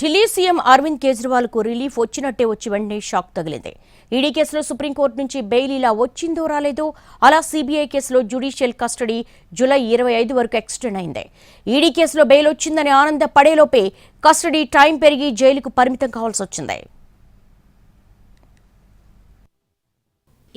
Delhi CM Arvind కేజ్రీవాల్కు relief వచ్చినట్టే వచ్చి వెంటనే షాక్ తగిలింది. ఈడీ కేసులో సుప్రీంకోర్టు నుంచి బెయిల్ ఇలా వచ్చిందో రాలేదో అలా సీబీఐ కేసులో జ్యుడిషియల్ కస్టడీ జూలై ఇరవై ఐదు వరకు ఎక్స్టెండ్ అయింది. ఈడీ కేసులో బెయిల్ వచ్చిందని ఆనంద పడేలోపే కస్టడీ టైం పెరిగి జైలుకు పరిమితం కావాల్సి వచ్చింది.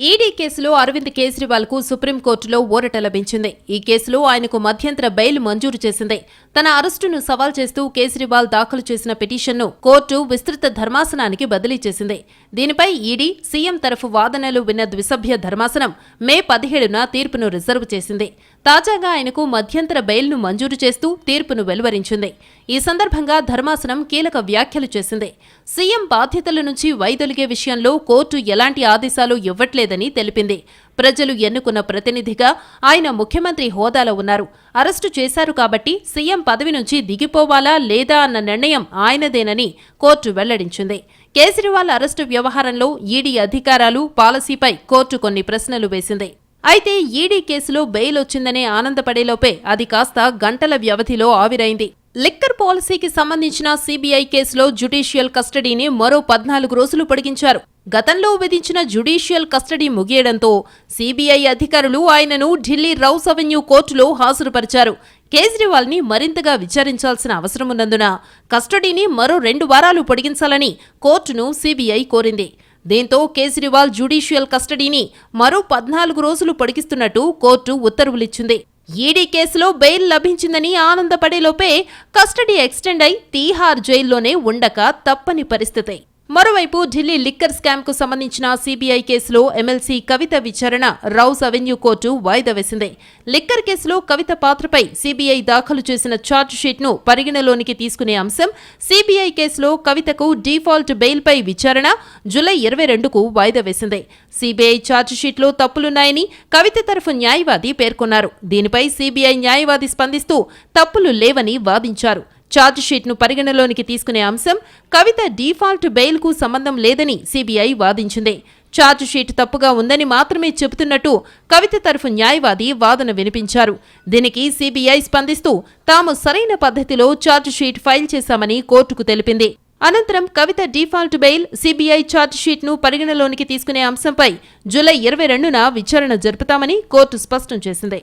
ఈడీ కేసులో అరవింద్ కేజ్రీవాల్కు సుప్రీంకోర్టులో ఊరట లభించింది. ఈ కేసులో ఆయనకు మధ్యంతర బెయిల్ మంజూరు చేసింది. తన అరెస్టును సవాల్ చేస్తూ కేజ్రీవాల్ దాఖలు చేసిన పిటిషన్ను కోర్టు విస్తృత ధర్మాసనానికి బదిలీ చేసింది. దీనిపై ఈడీ సీఎం తరఫు వాదనలు విన్న ద్విసభ్య ధర్మాసనం మే పదిహేడున తీర్పును రిజర్వ్ చేసింది. తాజాగా ఆయనకు మధ్యంతర బెయిల్ను మంజూరు చేస్తూ తీర్పును వెలువరించింది. ఈ సందర్భంగా ధర్మాసనం కీలక వ్యాఖ్యలు చేసింది. సీఎం బాధ్యతల నుంచి వైదొలిగే విషయంలో కోర్టు ఎలాంటి ఆదేశాలు ఇవ్వట్లేదని తెలిపింది. ప్రజలు ఎన్నుకున్న ప్రతినిధిగా ఆయన ముఖ్యమంత్రి హోదాలో ఉన్నారు. అరెస్టు చేశారు కాబట్టి సీఎం పదవి నుంచి దిగిపోవాలా లేదా అన్న నిర్ణయం ఆయనదేనని కోర్టు వెల్లడించింది. కేజ్రీవాల్ అరెస్టు వ్యవహారంలో ఈడీ అధికారాలు పాలసీపై కోర్టు కొన్ని ప్రశ్నలు వేసింది. అయితే ఈడీ కేసులో బెయిల్ వచ్చిందనే ఆనందపడేలోపే అది కాస్త గంటల వ్యవధిలో ఆవిరైంది. లిక్కర్ పాలసీకి సంబంధించిన సీబీఐ కేసులో జ్యుడిషియల్ కస్టడీని మరో పద్నాలుగు రోజులు పొడిగించారు. గతంలో విధించిన జ్యుడిషియల్ కస్టడీ ముగియడంతో సీబీఐ అధికారులు ఆయనను ఢిల్లీ రౌస్ అవెన్యూ కోర్టులో హాజరుపరిచారు. కేజ్రీవాల్ని మరింతగా విచారించాల్సిన అవసరమున్నందున కస్టడీని మరో రెండు వారాలు పొడిగించాలని కోర్టును సీబీఐ కోరింది. దీంతో కేజ్రీవాల్ జ్యుడిషియల్ కస్టడీని మరో పద్నాలుగు రోజులు పొడిగిస్తున్నట్టు కోర్టు ఉత్తర్వులిచ్చింది. ఈడీ కేసులో బెయిల్ లభించిందని ఆనందపడేలోపే కస్టడీ ఎక్స్టెండ్ అయి తీహార్ జైల్లోనే ఉండక తప్పని పరిస్థితి. మరోవైపు ఢిల్లీ లిక్కర్ స్కామ్కు సంబంధించిన సీబీఐ కేసులో ఎమ్మెల్సీ కవిత విచారణ రౌస్ అవెన్యూ కోర్టు వాయిదా వేసింది. లిక్కర్ కేసులో కవిత పాత్రపై సీబీఐ దాఖలు చేసిన ఛార్జ్ను పరిగణలోనికి తీసుకునే అంశం సీబీఐ కేసులో కవితకు డీఫాల్ట్ బెయిల్పై విచారణ జూలై ఇరవై రెండుకు వాయిదా వేసింది. సీబీఐ ఛార్జ్ షీట్లో తప్పులున్నాయని కవిత తరఫు న్యాయవాది పేర్కొన్నారు. దీనిపై సీబీఐ న్యాయవాది స్పందిస్తూ తప్పులు లేవని వాదించారు. ఛార్జ్షీట్ను పరిగణలోనికి తీసుకునే అంశం కవిత డీఫాల్ట్ బెయిల్కు సంబంధం లేదని సీబీఐ వాదించింది. ఛార్జ్ షీట్ తప్పుగా ఉందని మాత్రమే చెబుతున్నట్టు కవిత తరఫు న్యాయవాది వాదన వినిపించారు. దీనికి సీబీఐ స్పందిస్తూ తాము సరైన పద్ధతిలో ఛార్జ్ షీట్ ఫైల్ చేశామని కోర్టుకు తెలిపింది. అనంతరం Kavitha default bail CBI charge షీట్ను పరిగణలోనికి తీసుకునే అంశంపై జూలై ఇరవై రెండున విచారణ జరుపుతామని కోర్టు స్పష్టం చేసింది.